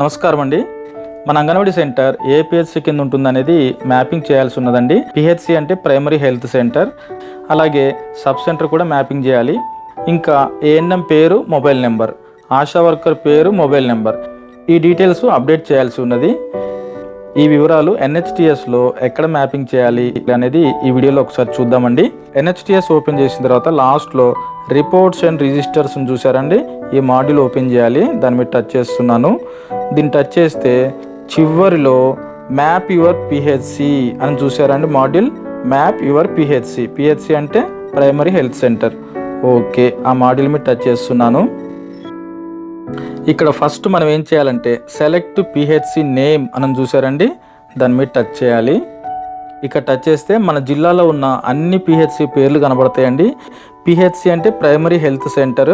నమస్కారం అండి. మన అంగన్వాడీ సెంటర్ ఏ పిహెచ్సి కింద ఉంటుందనేది మ్యాపింగ్ చేయాల్సి ఉన్నదండి. పిహెచ్సి అంటే ప్రైమరీ హెల్త్ సెంటర్. అలాగే సబ్ సెంటర్ కూడా మ్యాపింగ్ చేయాలి. ఇంకా ఏఎన్ఎం పేరు మొబైల్ నెంబర్. ఆశా వర్కర్ పేరు మొబైల్ నెంబర్. ఈ డీటెయిల్స్ అప్డేట్ చేయాల్సి ఉన్నది. ఈ వివరాలు ఎన్హెచ్టిఎస్లో ఎక్కడ మ్యాపింగ్ చేయాలి అనేది ఈ వీడియోలో ఒకసారి చూద్దామండి. ఎన్హెచ్టిఎస్ ఓపెన్ చేసిన తర్వాత లాస్ట్లో రిపోర్ట్స్ అండ్ రిజిస్టర్స్ని చూసారండి ఈ మాడ్యూల్ ఓపెన్ చేయాలి. దాని మీద టచ్ చేస్తున్నాను. దీన్ని టచ్ చేస్తే చివరిలో మ్యాప్ యువర్ పిహెచ్సి అని చూసారండి module map your PHC PHC అంటే ప్రైమరీ హెల్త్ సెంటర్ ఓకే ఆ మాడ్యూల్ మీద టచ్ చేస్తున్నాను. ఇక్కడ ఫస్ట్ మనం ఏం చేయాలంటే సెలెక్ట్ పిహెచ్సి నేమ్ అని చూసారండి? దాని మీద టచ్ చేయాలి. ఇక్కడ టచ్ చేస్తే మన జిల్లాలో ఉన్న అన్ని పిహెచ్సి పేర్లు కనబడతాయండి. పిహెచ్సి అంటే ప్రైమరీ హెల్త్ సెంటర్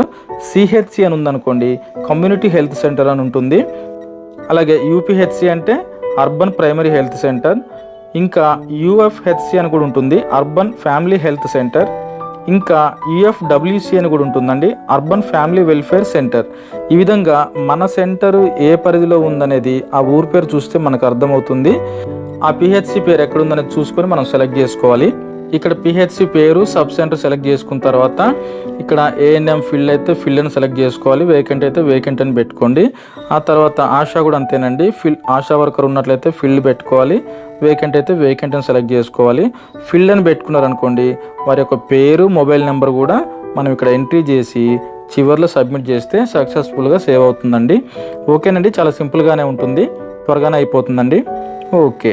సిహెచ్సి అని ఉందనుకోండి కమ్యూనిటీ హెల్త్ సెంటర్ అని ఉంటుంది. అలాగే యూపీహెచ్సి అంటే అర్బన్ ప్రైమరీ హెల్త్ సెంటర్ ఇంకా యూఎఫ్హెచ్సి అని కూడా ఉంటుంది అర్బన్ ఫ్యామిలీ హెల్త్ సెంటర్ ఇంకా ఈఎఫ్డబ్ల్యూసి అని కూడా ఉంటుందండి అర్బన్ ఫ్యామిలీ వెల్ఫేర్ సెంటర్ ఈ విధంగా మన సెంటర్ ఏ పరిధిలో ఉందనేది ఆ ఊరు పేరు చూస్తే మనకు అర్థమవుతుంది. ఆ పిహెచ్సి పేరు ఎక్కడ ఉందనేది చూసుకొని మనం సెలెక్ట్ చేసుకోవాలి. ఇక్కడ పిహెచ్సి పేరు సబ్ సెంటర్ సెలెక్ట్ చేసుకున్న తర్వాత ఇక్కడ ఏఎన్ఎం ఫీల్డ్ అయితే ఫీల్డ్ని సెలెక్ట్ చేసుకోవాలి. వేకెంట్ అయితే వేకెంట్ అని పెట్టుకోండి. ఆ తర్వాత ఆశా కూడా అంతేనండి. ఫిల్ ఆశా వర్కర్ ఉన్నట్లయితే ఫీల్డ్ పెట్టుకోవాలి. వేకెంట్ అయితే వేకెంట్ అని సెలెక్ట్ చేసుకోవాలి. ఫీల్డ్ అని పెట్టుకున్నారనుకోండి వారి యొక్క పేరు మొబైల్ నెంబర్ కూడా మనం ఇక్కడ ఎంట్రీ చేసి చివరిలో సబ్మిట్ చేస్తే సక్సెస్ఫుల్గా సేవ్ అవుతుందండి. ఓకేనండి చాలా సింపుల్గానే ఉంటుంది. త్వరగానే అయిపోతుందండి. ఓకే